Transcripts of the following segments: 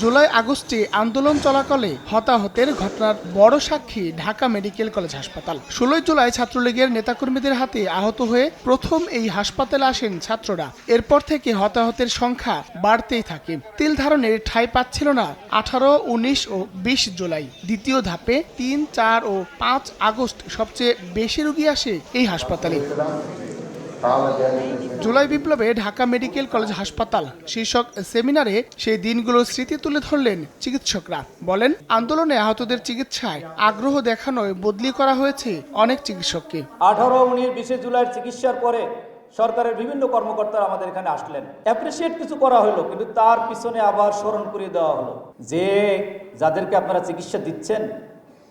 জুলাই আগস্টে আন্দোলন চলাকালে হতাহতের ঘটনার বড় সাক্ষী ঢাকা মেডিকেল কলেজ হাসপাতাল। ষোলোই জুলাই ছাত্রলীগের নেতাকর্মীদের হাতে আহত হয়ে প্রথম এই হাসপাতালে আসেন ছাত্ররা। এরপর থেকে হতাহতের সংখ্যা বাড়তেই থাকে। তিল ধারণের ঠাঁই পাচ্ছিল না আঠারো, উনিশ ও বিশ জুলাই। দ্বিতীয় ধাপে তিন, চার ও পাঁচ আগস্ট সবচেয়ে বেশি রুগী আসে এই হাসপাতালে। জুলাই বিপ্লবে ঢাকা মেডিকেল কলেজ হাসপাতাল শীর্ষক সেমিনারে সেই দিনগুলোর স্মৃতি তুলে ধরলেন চিকিৎসকরা। বলেন, আন্দোলনে আহতদের চিকিৎসায় আগ্রহ দেখানোয় বদলি করা হয়েছে অনেক চিকিৎসককে। আঠারো উনিশ বিশে জুলাইয়ের চিকিৎসার পরে সরকারের বিভিন্ন কর্মকর্তারা আমাদের এখানে আসলেন। অ্যাপ্রিসিয়েট কিছু করা হলো, কিন্তু তার পিছনে আবার স্মরণ করিয়ে দেওয়া হলো। যে যাদেরকে আপনারা চিকিৎসা দিচ্ছেন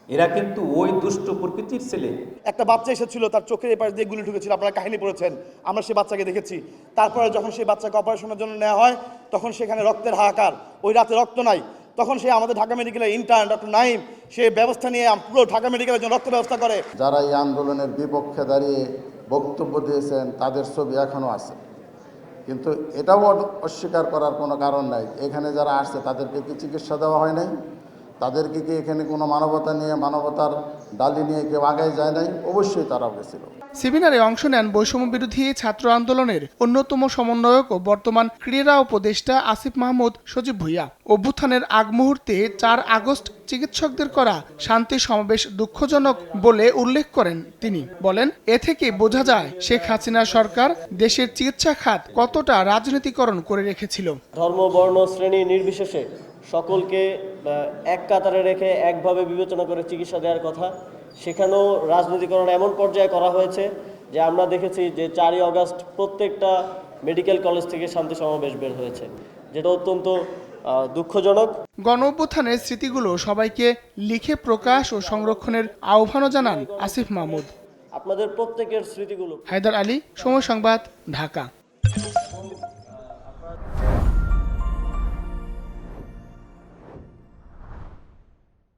এরা কিন্তু ওই দুষ্ট প্রকৃতির ছেলে। একটা বাচ্চা এসেছিল তার চোখের এপাশ দিয়ে গুলি ঢুকেছিল আপনারা কাহিনী পড়েছেন আমরা সেই বাচ্চাকে দেখেছি। তারপরে যখন সেই বাচ্চাকে অপারেশনের জন্য নেওয়া হয় তখন সেখানে রক্তের হাহাকার ওই রাতে রক্ত নাই। তখন সে আমাদের ঢাকা মেডিকেলের ইন্টার্ন ডক্টর নাইম সে ব্যবস্থা নিয়ে পুরো ঢাকা মেডিকেলের জন্য রক্ত ব্যবস্থা করে। যারা এই আন্দোলনের বিপক্ষে দাঁড়িয়ে বক্তব্য দিয়েছেন তাদের ছবি এখনও আছে। কিন্তু এটাও অস্বীকার করার কোনো কারণ নাই। এখানে যারা আসছে তাদেরকে কি চিকিৎসা দেওয়া হয় নাই? তাদেরকে কি এখানে কোনো মানবতা নিয়ে মানবতার ডালি নিয়ে কেউ আগায় যায় নাই? অবশ্যই তারা গেছিল। সেমিনারে অংশ নেন বৈষম্য বিরোধী ছাত্র আন্দোলনের অন্যতম সমন্বয়ক ও বর্তমান ক্রীড়া উপদেষ্টা আসিফ মাহমুদ সজীব ভুইয়া। অভ্যুত্থানের আগ মুহূর্তে চার আগস্ট চিকিৎসকদের করা শান্তি সমাবেশ দুঃখজনক বলে উল্লেখ করেন তিনি। বলেন এ থেকে বোঝা যায় শেখ হাসিনা সরকার দেশের চিকিৎসা খাত কতটা রাজনীতিকরণ করে রেখেছিল। ধর্ম বর্ণ শ্রেণি নির্বিশেষে সকলকে এক কাতারে রেখে একভাবে বিবেচনা করে চিকিৎসা দেওয়ার কথা। সেখানেও রাজনীতিকরণ এমন পর্যায়ে করা হয়েছে যে আমরা দেখেছি যে চারই অগাস্ট প্রত্যেকটা মেডিকেল কলেজ থেকে শান্তি সমাবেশ বের হয়েছে যেটা অত্যন্ত দুঃখজনক। গণ অভ্যুত্থানের স্মৃতিগুলো সবাইকে লিখে প্রকাশ ও সংরক্ষণের আহ্বানও জানান আসিফ মাহমুদ। আপনাদের প্রত্যেকের স্মৃতিগুলো। হায়দার আলী সময় সংবাদ ঢাকা।